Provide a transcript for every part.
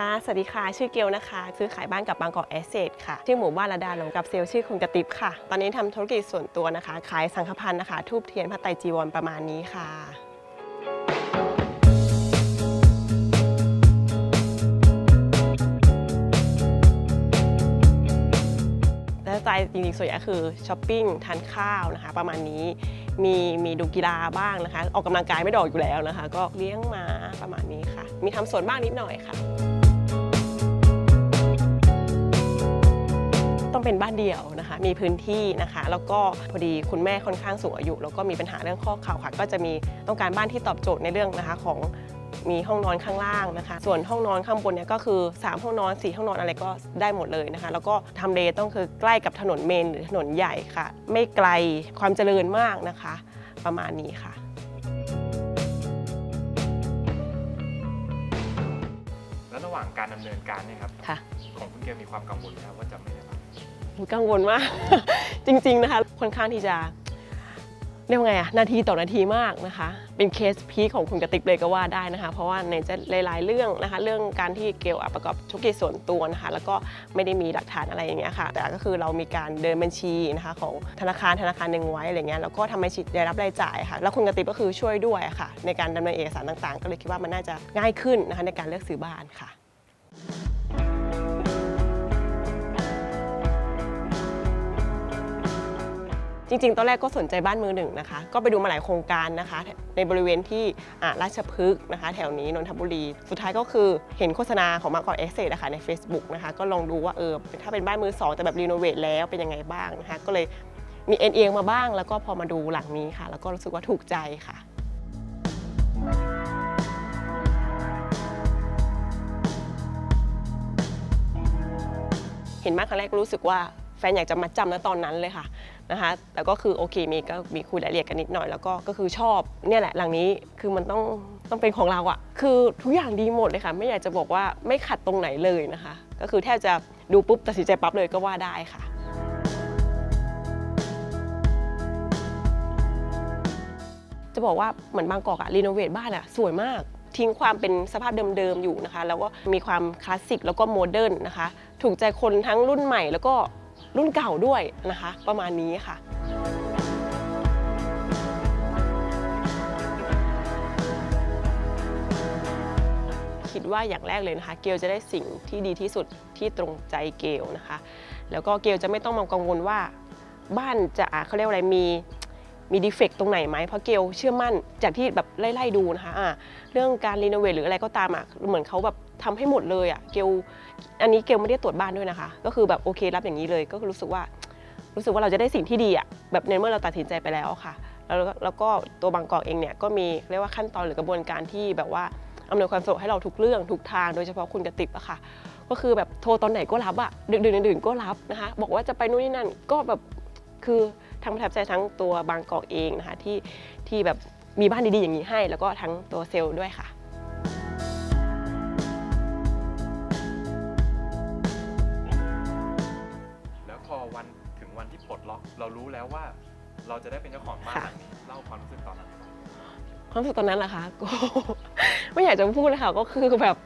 ค่ะสวัสดีค่ะ ชื่อเกลนะคะ ซื้อขายบ้านกับบางกอกแอสเซทค่ะ ชื่อหมู่บ้านระดาหลงกับเซลชื่อคุณกระติบค่ะ ตอนนี้ทำธุรกิจส่วนตัวนะคะ ขายสังฆพันธ์นะคะ ทูบเทียนพระไตรจีวรประมาณนี้ค่ะแล้วสไตล์จริงๆส่วนใหญ่คือช้อปปิ้งทานข้าวนะคะ ประมาณนี้มีมีดูกีฬาบ้างนะคะ ออกกำลังกายไม่ดอกอยู่แล้วนะคะ ก็เลี้ยงหมาประมาณนี้ค่ะ มีทำสวนบ้างนิดหน่อยค่ะ ต้องเป็นบ้านเดี่ยวนะคะ มีพื้นที่นะคะ แล้วก็พอดีคุณแม่ค่อนข้างสูงอายุ แล้วก็มีปัญหาเรื่องข้อเข่าค่ะ ก็จะมีต้องการบ้านที่ตอบโจทย์ในเรื่องนะคะของมีห้องนอนข้างล่างนะคะ ส่วนห้องนอนข้างบนเนี่ยก็คือ 3 ห้องนอน 4 ห้องนอนอะไรก็ได้หมดเลยนะคะ แล้วก็ทำเลต้องคือใกล้กับถนนเมนหรือถนนใหญ่ค่ะ ไม่ไกลความเจริญมากนะคะ ประมาณนี้ค่ะางการดำเนินการเนี่ยครับค่ะ ของคุณเกลมีความกังวลนะครับว่าจะไม่ได้รับกังวลมาก จริง ๆ นะคะค่อนข้างที่จะเรียกว่าไงอะนาทีต่อนาทีมากนะคะ เป็นเคสพีคของคุณกระติกเลยก็ว่าได้นะคะ เพราะว่าในจะหลาย ๆ เรื่องนะคะ เรื่องการที่เกลอะประกอบธุรกิจส่วนตัวนะคะ แล้วก็ไม่ได้มีหลักฐานอะไรอย่างเงี้ยค่ะ แต่ก็คือเรามีการเดินบัญชีนะคะของธนาคารธนาคารหนึ่งไว้อะไรเงี้ยแล้วก็ทำบัญชีรายรับรายจ่ายค่ะ แล้วคุณกระติกก็คือช่วยด้วยค่ะ ในการดำเนินเอกสารต่าง ๆ ก็เลยคิดว่ามันน่าจะง่ายขึ้นนะคะในการเลือกซื้อบ้านค่ะ จริงๆ ตอนแรกก็สนใจบ้านมือหนึ่งนะคะ ก็ไปดูมาหลายโครงการนะคะ ในบริเวณที่ราชพฤกษ์นะคะ แถวนี้นนทบุรี สุดท้ายก็คือเห็นโฆษณาของมาก่อนเอ็กเซนะคะใน Facebook นะคะ ก็ลองดูว่าเออถ้าเป็นบ้านมือสองแต่แบบรีโนเวทแล้วเป็นยังไงบ้างนะคะ ก็เลยมีเอ็นเอียงมาบ้าง แล้วก็พอมาดูหลังนี้ค่ะ แล้วก็รู้สึกว่าถูกใจค่ะ เห็นมากครั้งแรกก็รู้สึกว่าแฟนอยากจะมาจำแล้วตอนนั้นเลยค่ะนะคะแต่ก็คือโอเคมีก็มีคุยรายละเอียดกันนิดหน่อยแล้วก็ก็คือชอบเนี่ยแหละหลังนี้คือมันต้องต้องเป็นของเราอะคือทุกอย่างดีหมดเลยค่ะ ไม่อยากจะบอกว่าไม่ขัดตรงไหนเลยนะคะ ก็คือแทบจะดูปุ๊บตัดสินใจปั๊บเลยก็ว่าได้ค่ะจะบอกว่าเหมือนบางกอกอะรีโนเวทบ้านอะสวยมาก ทิ้งความเป็นสภาพเดิมๆอยู่นะคะ แล้วก็มีความคลาสสิกแล้วก็โมเดิร์นนะคะ ถูกใจคนทั้งรุ่นใหม่แล้วก็รุ่นเก่าด้วยนะคะ ประมาณนี้ค่ะคิดว่าอย่างแรกเลยนะคะ เกลจะได้สิ่งที่ดีที่สุดที่ตรงใจเกลนะคะ แล้วก็เกลจะไม่ต้องมากังวลว่า บ้านจะเขาเรียกว่าอะไรมี มีดีเฟกต์ตรงไหนไหมเพราะเกลเชื่อมั่นจากที่แบบไล่ๆดูนะคะอ่าเรื่องการรีโนเวทหรืออะไรก็ตามอะเหมือนเขาแบบทำให้หมดเลยอะเกลอันนี้เกลไม่ได้ตรวจบ้านด้วยนะคะ ก็คือแบบโอเครับอย่างนี้เลยก็รู้สึกว่า รู้สึกว่าเราจะได้สิ่งที่ดีอะแบบในเมื่อเราตัดสินใจไปแล้วค่ะ แล้วแล้วก็ตัวบางกอกเองเนี่ยก็มีเรียกว่าขั้นตอนหรือกระบวนการที่แบบว่าอำนวยความสะดวกให้เราทุกเรื่องทุกทางโดยเฉพาะคุณกระติบอะค่ะก็คือแบบโทรตอนไหนก็รับอะดึกดื่นดื่นๆก็รับนะคะ บอกว่าจะไปนู่นนี่นั่นก็แบบคือ ทั้งประทับใจทั้งตัวบางกอกเองนะคะที่ที่แบบมีบ้านดีๆอย่างนี้ให้ แล้วก็ทั้งตัวเซลล์ด้วยค่ะแล้วพอวันถึงวันที่ปลดล็อกเรารู้แล้วว่า เราจะได้เป็นเจ้าของบ้านค่ะหลังนี้เล่าความรู้สึกตอนนั้นให้ฟังความรู้สึกตอนนั้นแหละคะก็ไม่อยากจะพูดเลยค่ะก็คือแบบ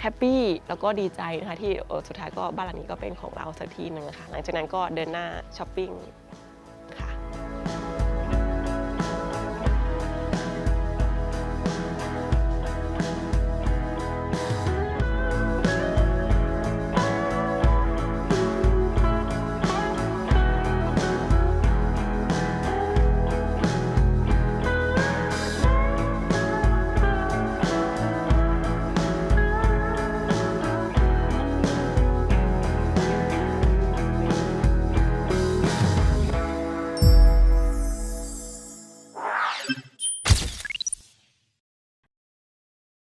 แฮปปี้แล้วก็ดีใจนะคะที่สุดท้ายก็บ้านหลังนี้ก็เป็นของเราสักทีหนึ่งะค่ะหลังจากนั้นก็เดินหน้าช้อปปิ้ง